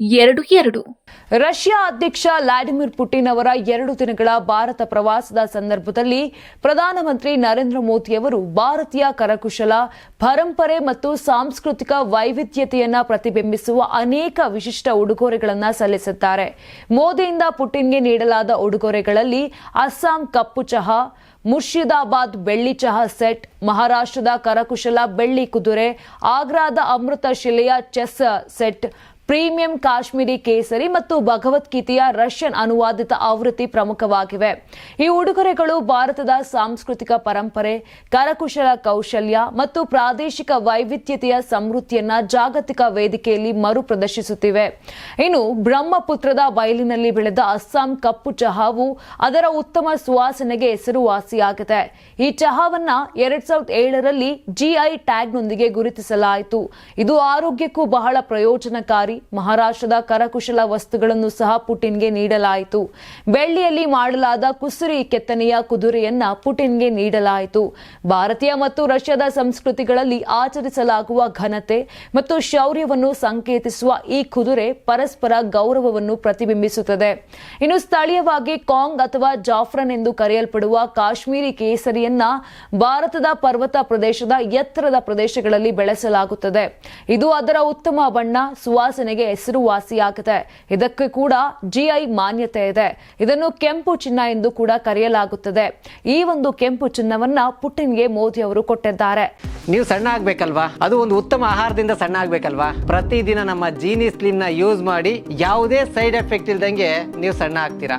ಎರಡು ಎರಡು. ರಷ್ಯಾ ಅಧ್ಯಕ್ಷ ವ್ಲಾಡಿಮಿರ್ ಪುಟಿನ್ ಅವರ ಎರಡು ದಿನಗಳ ಭಾರತ ಪ್ರವಾಸದ ಸಂದರ್ಭದಲ್ಲಿ ಪ್ರಧಾನಮಂತ್ರಿ ನರೇಂದ್ರ ಮೋದಿಯವರು ಭಾರತೀಯ ಕರಕುಶಲ, ಪರಂಪರೆ ಮತ್ತು ಸಾಂಸ್ಕೃತಿಕ ವೈವಿಧ್ಯತೆಯನ್ನು ಪ್ರತಿಬಿಂಬಿಸುವ ಅನೇಕ ವಿಶಿಷ್ಟ ಉಡುಗೊರೆಗಳನ್ನು ಸಲ್ಲಿಸುತ್ತಾರೆ. ಮೋದಿಯಿಂದ ಪುಟಿನ್ಗೆ ನೀಡಲಾದ ಉಡುಗೊರೆಗಳಲ್ಲಿ ಅಸ್ಸಾಂ ಕಪ್ಪು ಚಹಾ, ಮುರ್ಷಿದಾಬಾದ್ ಬೆಳ್ಳಿ ಚಹಾ ಸೆಟ್, ಮಹಾರಾಷ್ಟ್ರದ ಕರಕುಶಲ ಬೆಳ್ಳಿ ಕುದುರೆ, ಆಗ್ರಾದ ಅಮೃತ ಶಿಲೆಯ ಚೆಸ್ ಸೆಟ್ ಪ್ರೀಮಿಯಂ ಕಾಶ್ಮೀರಿ ಕೇಸರಿ ಮತ್ತು ಭಗವದ್ಗೀತೆಯ ರಷ್ಯನ್ ಅನುವಾದಿತ ಆವೃತ್ತಿ ಪ್ರಮುಖವಾಗಿವೆ. ಈ ಉಡುಗೊರೆಗಳು ಭಾರತದ ಸಾಂಸ್ಕೃತಿಕ ಪರಂಪರೆ, ಕರಕುಶಲ ಕೌಶಲ್ಯ ಮತ್ತು ಪ್ರಾದೇಶಿಕ ವೈವಿಧ್ಯತೆಯ ಸಮೃದ್ಧಿಯನ್ನ ಜಾಗತಿಕ ವೇದಿಕೆಯಲ್ಲಿ ಮರು ಪ್ರದರ್ಶಿಸುತ್ತಿವೆ. ಇನ್ನು ಬ್ರಹ್ಮಪುತ್ರದ ಬಯಲಿನಲ್ಲಿ ಬೆಳೆದ ಅಸ್ಸಾಂ ಕಪ್ಪು ಚಹಾವು ಅದರ ಉತ್ತಮ ಸುವಾಸನೆಗೆ ಹೆಸರುವಾಸಿಯಾಗಿದೆ. ಈ ಚಹಾವನ್ನ ಎರಡ್ ಸಾವಿರದ ಏಳರಲ್ಲಿ ಜಿಐ ಟ್ಯಾಗ್ನೊಂದಿಗೆ ಗುರುತಿಸಲಾಯಿತು. ಇದು ಆರೋಗ್ಯಕ್ಕೂ ಬಹಳ ಪ್ರಯೋಜನಕಾರಿ ಮಹಾರಾಷ್ಟ್ರದ ಕರಕುಶಲ ವಸ್ತುಗಳನ್ನು ಸಹ ಪುಟಿನ್ಗೆ ನೀಡಲಾಯಿತು. ಬೆಳ್ಳಿಯಲ್ಲಿ ಮಾಡಲಾದ ಕುಸುರಿ ಕೆತ್ತನೆಯ ಕುದುರೆಯನ್ನ ಪುಟಿನ್ಗೆ ನೀಡಲಾಯಿತು. ಭಾರತೀಯ ಮತ್ತು ರಷ್ಯಾದ ಸಂಸ್ಕೃತಿಗಳಲ್ಲಿ ಆಚರಿಸಲಾಗುವ ಘನತೆ ಮತ್ತು ಶೌರ್ಯವನ್ನು ಸಂಕೇತಿಸುವ ಈ ಕುದುರೆ ಪರಸ್ಪರ ಗೌರವವನ್ನು ಪ್ರತಿಬಿಂಬಿಸುತ್ತದೆ. ಇನ್ನು ಸ್ಥಳೀಯವಾಗಿ ಕಾಂಗ್ ಅಥವಾ ಜಾಫ್ರನ್ ಎಂದು ಕರೆಯಲ್ಪಡುವ ಕಾಶ್ಮೀರಿ ಕೇಸರಿಯನ್ನ ಭಾರತದ ಪರ್ವತ ಪ್ರದೇಶದ ಎತ್ತರದ ಪ್ರದೇಶಗಳಲ್ಲಿ ಬೆಳೆಸಲಾಗುತ್ತದೆ. ಇದು ಅದರ ಉತ್ತಮ ಬಣ್ಣ ಸುವಾಸನೆಗೆ ಹೆಸರುವಾಸಿಯಾಗಿದೆ ಇದಕ್ಕೆ ಕೂಡ ಜಿಐ ಮಾನ್ಯತೆ ಇದೆ. ಇದನ್ನು ಕೆಂಪು ಚಿನ್ನ ಎಂದು ಕೂಡ ಕರೆಯಲಾಗುತ್ತದೆ. ಈ ಒಂದು ಕೆಂಪು ಚಿನ್ನವನ್ನ ಪುಟಿನ್ಗೆ ಮೋದಿ ಅವರು ಕೊಟ್ಟಿದ್ದಾರೆ. ನೀವು ಸಣ್ಣ ಆಗ್ಬೇಕಲ್ವಾ? ಅದು ಒಂದು ಉತ್ತಮ ಆಹಾರದಿಂದ ಸಣ್ಣ ಆಗ್ಬೇಕಲ್ವಾ? ಪ್ರತಿದಿನ ನಮ್ಮ ಜೀನಿ ಸ್ಲಿಮ್ನ ಯೂಸ್ ಮಾಡಿ ಯಾವುದೇ ಸೈಡ್ ಎಫೆಕ್ಟ್ ಇಲ್ದಂಗೆ ನೀವು ಸಣ್ಣ ಆಗ್ತೀರಾ?